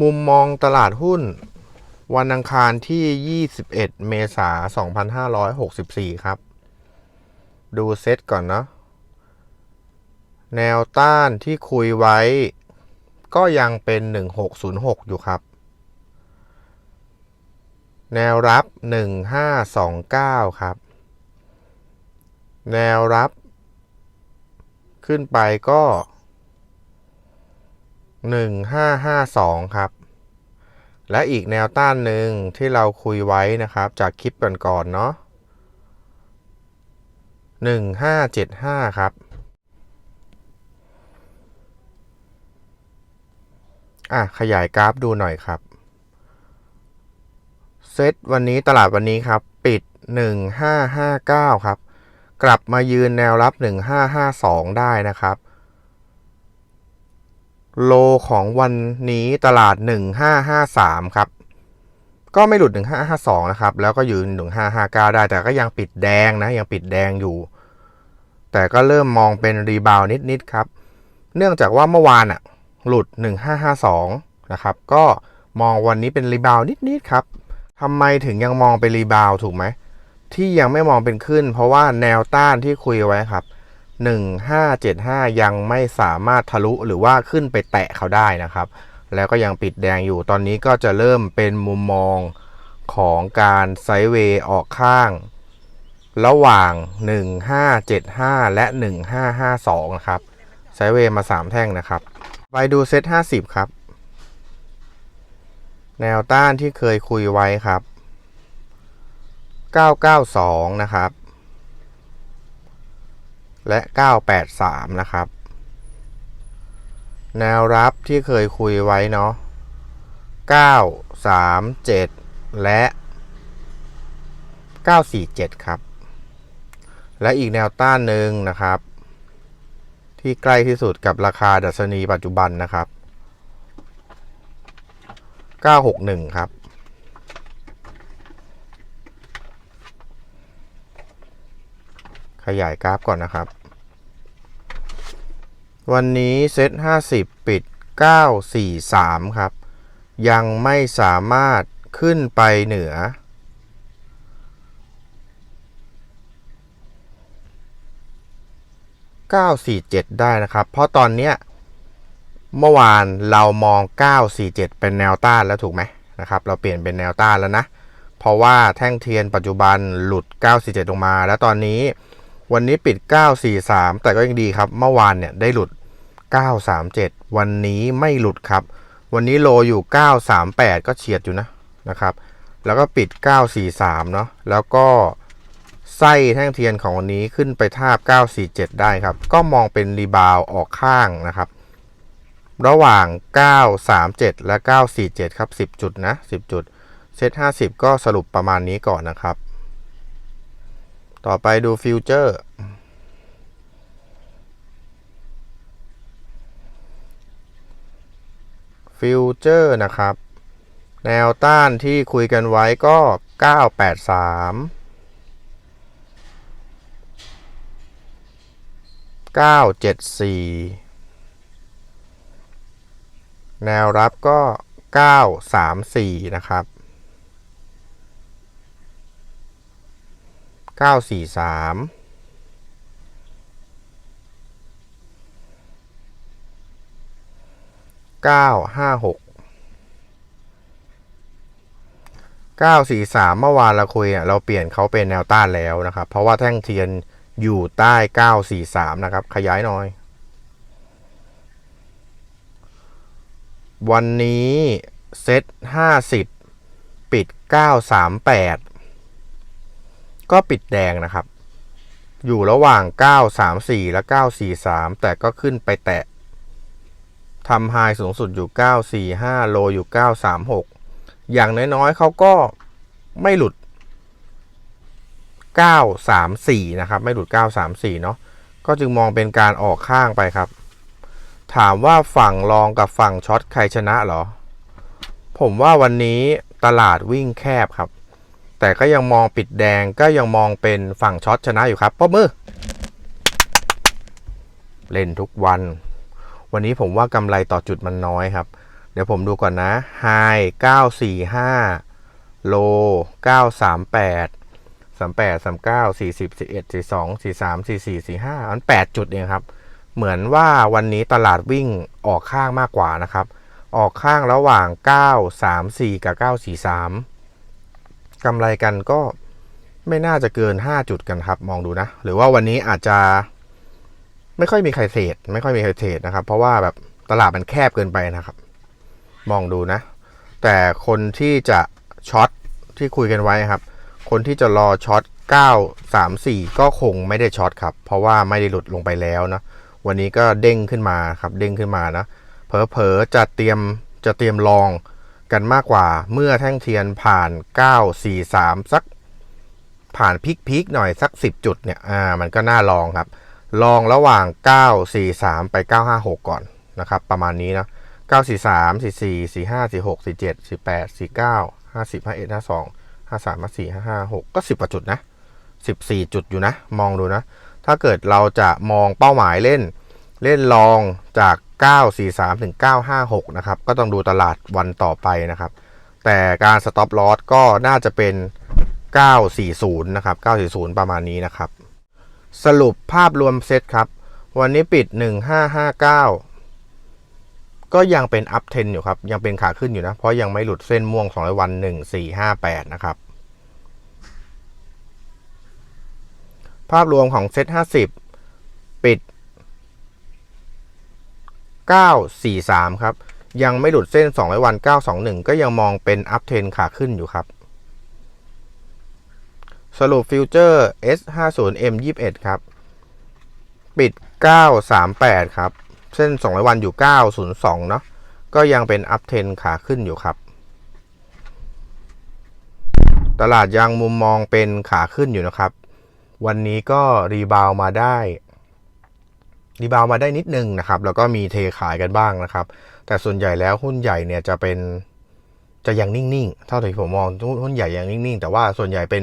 มุมมองตลาดหุ้น วันอังคารที่ 21 เมษายน 2564 ครับ ดูเซตก่อนเนาะ แนวต้านที่คุยไว้ ก็ยังเป็น 1606 อยู่ครับ แนวรับ 1529 ครับ แนวรับ ขึ้นไปก็ 1552 ครับ และอีกแนวต้านหนึ่งที่เราคุยไว้นะครับ จากคลิปก่อนๆเนาะ1575 ครับอะขยายกราฟดูหน่อยครับ เซตวันนี้ตลาดวันนี้ครับ ปิด 1559 ครับ กลับมายืนแนวรับ 1552 ได้นะครับ โลของวันนี้ตลาด 1553 ครับ ก็ไม่หลุด 1552 นะครับ แล้วก็ยืน 1559 ได้ แต่ก็ยังปิดแดงนะ ยังปิดแดงอยู่ แต่ก็เริ่มมองเป็นรีบาวนิด ๆ ครับ เนื่องจากว่าเมื่อวานอะหลุด 1552 นะครับ ก็มองวันนี้เป็นรีบาวนิด ๆ ครับทำไมถึงยังมองเป็นรีบาวถูกไหม ที่ยังไม่มองเป็นขึ้น เพราะว่าแนวต้านที่คุยไว้ครับ 1575 ยังไม่สามารถทะลุหรือว่าขึ้นไปแตะเขาได้นะครับ แล้วก็ยังปิดแดงอยู่ตอนนี้ก็จะเริ่มเป็นมุมมองของการไซด์เวย์ออกข้าง ระหว่าง 1575 และ 1552 นะครับ ไซด์เวย์มา 3 แท่งนะครับ ไปดูเซต50 ครับ แนวต้านที่เคยคุยไว้ครับ 992 นะครับ และ 983 นะครับ แนวรับที่เคยคุยไว้เนาะ 937 และ 947 ครับ และอีกแนวต้านหนึ่งนะครับ ที่ใกล้ที่สุดกับราคาดัชนีปัจจุบันนะครับ 961 ครับ ขยายกราฟก่อนนะครับ วันนี้เซ็ต50 ปิด 943 ครับ ยังไม่สามารถขึ้นไปเหนือ 947 ได้นะครับ เพราะตอนเนี้ยเมื่อวานเรามอง 947 เป็นแนวต้านแล้วถูกไหมนะครับ เราเปลี่ยนเป็นแนวต้านแล้วนะ เพราะว่าแท่งเทียนปัจจุบันหลุด 947 ลงมา แล้วตอนนี้ วันนี้ปิด 943 แต่ก็ยังดีครับ เมื่อวานเนี่ยได้หลุด 937 วันนี้ไม่หลุดครับ วันนี้โลอยู่ 938 ก็เฉียดอยู่นะนะครับ แล้วก็ปิด 943 เนาะแล้วก็ไส้แท่งเทียนของวันนี้ขึ้นไปทาบ 947 ได้ครับ ก็มองเป็นรีบาวออกข้างนะครับ ระหว่าง 937 และ 947 ครับ 10 จุดนะ 10 จุด เซต50 ก็สรุปประมาณนี้ก่อนนะครับ ต่อไปดูฟิวเจอร์ ฟิวเจอร์นะครับ แนวต้านที่คุยกันไว้ก็ 983 974 แนวรับก็ 934 นะครับ 943 956 943เมื่อวานเราคุยอะเราเปลี่ยนเขาเป็นแนวต้านแล้วนะครับ เพราะว่าแท่งเทียนอยู่ใต้943นะครับ ขยายหน่อย วันนี้เซต50ปิด938ก็ปิด ก็ปิดแดงนะครับ อยู่ระหว่าง 934 และ 943 แต่ก็ขึ้นไปแตะทำไฮสูงสุดอยู่ 945 โลอยู่ 936 อย่างน้อยๆเขาก็ไม่หลุด 934 นะครับ ไม่หลุด 934 เนาะก็จึงมองเป็นการออกข้างไปครับ ถามว่าฝั่งรองกับฝั่งช็อตใครชนะหรอ ผมว่าวันนี้ตลาดวิ่งแคบครับ แต่ก็ยังมองปิดแดงก็ยังมองเป็นฝั่งช็อตชนะอยู่ครับป้อมือ เล่นทุกวัน วันนี้ผมว่ากำไรต่อจุดมันน้อยครับ เดี๋ยวผมดูก่อนนะ High 945 Low 938 38 39 40 41 42 43 44 45มัน8จุดเองครับ เหมือนว่าวันนี้ตลาดวิ่งออกข้างมากกว่านะครับ ออกข้างระหว่าง 934 กับ 943 กำไรกันก็ไม่น่าจะเกิน 5 จุดกันครับ มองดูนะ หรือว่าวันนี้อาจจะไม่ค่อยมีใครเทรดไม่ค่อยมีใครเทรดนะครับ เพราะว่าแบบตลาดมันแคบเกินไปนะครับ มองดูนะ แต่คนที่จะช็อตที่คุยกันไว้ครับ คนที่จะรอช็อต9 3 4 ก็คงไม่ได้ช็อตครับ เพราะว่าไม่ได้หลุดลงไปแล้วนะวันนี้ก็เด้งขึ้นมาครับ เด้งขึ้นมานะเผลอๆจะเตรียมจะเตรียมลอง กันมากกว่าเมื่อแท่งเทียนผ่าน 9 4 3 สักผ่านพีคๆหน่อยสัก 10 จุดเนี่ยอ่ามันก็น่าลองครับ ลองระหว่าง 9 4 3 ไป 956 ก่อนนะครับ ประมาณนี้นะ9 4 3 4 4 4 5 4 6 4 7 4 8 4 9 50 51 52 53 54 55 6ก็ 10กว่าจุดนะ 14 จุดอยู่นะ มองดูนะ ถ้าเกิดเราจะมองเป้าหมายเล่น เล่นลองจาก 943ถึง956 นะครับ ก็ต้องดูตลาดวันต่อไปนะครับ แต่การสต็อปลอสก็น่าจะเป็น 940 นะครับ 940 ประมาณนี้นะครับ สรุปภาพรวมเซตครับ วันนี้ปิด 1559 ก็ยังเป็นอัพเทนอยู่ครับ ยังเป็นขาขึ้นอยู่นะ เพราะยังไม่หลุดเส้นม่วง 200 วัน 1458 นะครับ ภาพรวมของเซต50 ปิด 943 ครับ ยังไม่หลุดเส้น 200 วัน 921 ก็ยังมองเป็นอัพเทนขาขึ้นอยู่ครับ สรุปฟิวเจอร์ S50M21 ครับ ปิด 938 ครับ เส้น 200 วันอยู่ 902 เนาะก็ยังเป็นอัพเทนขาขึ้นอยู่ครับ ตลาดยังมุมมองเป็นขาขึ้นอยู่นะครับ วันนี้ก็รีบาวมาได้ รีบาวมาได้นิดนึงนะครับ แล้วก็มีเทขายกันบ้างนะครับ แต่ส่วนใหญ่แล้วหุ้นใหญ่เนี่ยจะเป็นจะยังนิ่งๆ เท่าที่ผมมองหุ้นใหญ่ยังนิ่งๆ แต่ว่าส่วนใหญ่เป็น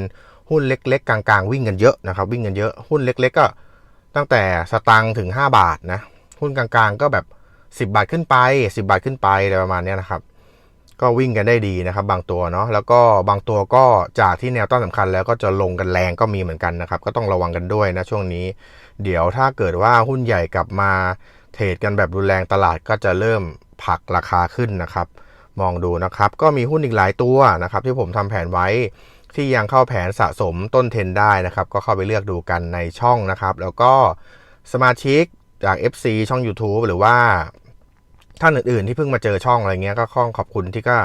หุ้นเล็กๆ กลางๆ วิ่งกันเยอะนะครับ วิ่งกันเยอะหุ้นเล็ก ๆ ก็ตั้งแต่สตังค์ถึง 5 บาทนะหุ้นกลางๆ ก็แบบ 10 บาทขึ้นไป 10 บาทขึ้นไปอะไรประมาณนี้นะครับ ก็วิ่งกันได้ดีนะครับ บางตัวเนาะแล้วก็บางตัวก็จากที่แนวต้านสำคัญแล้วก็จะลงกันแรงก็มีเหมือนกันนะครับ ก็ต้องระวังกันด้วยนะช่วงนี้ เดี๋ยวถ้าเกิดว่าหุ้นใหญ่กลับมาเทรดกันแบบรุนแรงตลาดก็จะเริ่มผักราคาขึ้นนะครับ มองดูนะครับ ก็มีหุ้นอีกหลายตัวนะครับ ที่ผมทำแผนไว้ที่ยังเข้าแผนสะสมต้นเทนได้นะครับ ก็เข้าไปเลือกดูกันในช่องนะครับ แล้วก็สมาชิกจาก FC ช่อง YouTube หรือว่า ท่านอื่นๆ ที่เพิ่งมาเจอช่องอะไรเงี้ยก็ข้องขอบคุณที่ก็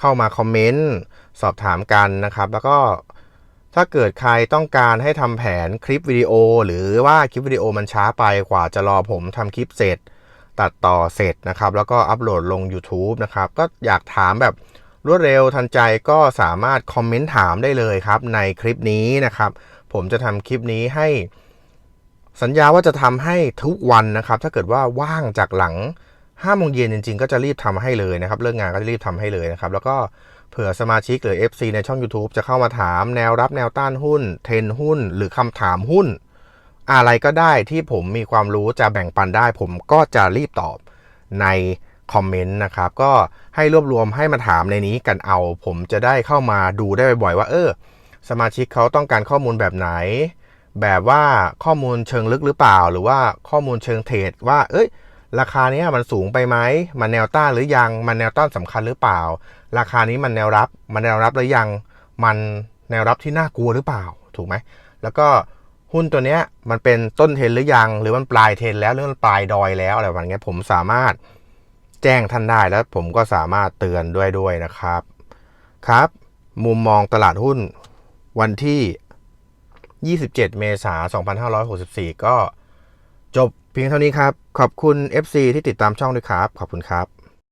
เข้ามาคอมเมนต์สอบถามกันนะครับ แล้วก็ถ้าเกิดใครต้องการให้ทำแผนคลิปวิดีโอ หรือว่าคลิปวิดีโอมันช้าไปกว่าจะรอผมทำคลิปเสร็จ ตัดต่อเสร็จนะครับ แล้วก็อัปโหลดลง YouTube นะครับ ก็อยากถามแบบรวดเร็วทันใจก็สามารถคอมเมนต์ถามได้เลยครับ ในคลิปนี้นะครับ ผมจะทำคลิปนี้ให้สัญญาว่าจะทำให้ทุกวันนะครับ ถ้าเกิดว่าว่างจากหลัง ห้าโมงเย็นจริงๆ ก็จะรีบทำให้เลยนะครับ เลิกงานก็จะรีบทำให้เลยนะครับ แล้วก็เผื่อสมาชิกหรือ FC ในช่อง YouTube จะเข้ามาถามแนวรับแนวต้านหุ้น เทรนหุ้น หรือคำถามหุ้น อะไรก็ได้ที่ผมมีความรู้จะแบ่งปันได้ ผมก็จะรีบตอบในคอมเมนต์นะครับ ก็ให้รวบรวมให้มาถามในนี้กันเอา ผมจะได้เข้ามาดูได้บ่อยๆว่า เออ สมาชิกเขาต้องการข้อมูลแบบไหน แบบว่าข้อมูลเชิงลึกหรือเปล่า หรือว่าข้อมูลเชิงเทรดว่า เอ้ย ราคานี้มันสูงไปไหม มันแนวต้านหรือยัง มันแนวต้านสำคัญหรือเปล่า ราคานี้มันแนวรับ มันแนวรับหรือยัง มันแนวรับที่น่ากลัวหรือเปล่า ถูกไหม แล้วก็หุ้นตัวเนี้ยมันเป็นต้นเทนหรือยัง หรือมันปลายเทนแล้ว หรือมันปลายดอยแล้วอะไรแบบนี้ผมสามารถแจ้งท่านได้แล้วผมก็สามารถเตือนด้วยด้วยนะครับ ครับ มุมมองตลาดหุ้นวันที่ 27 เมษายน 2564 ก็จบ เพียงเท่านี้ครับ ขอบคุณ FC ที่ติดตามช่องด้วยครับ ขอบคุณครับ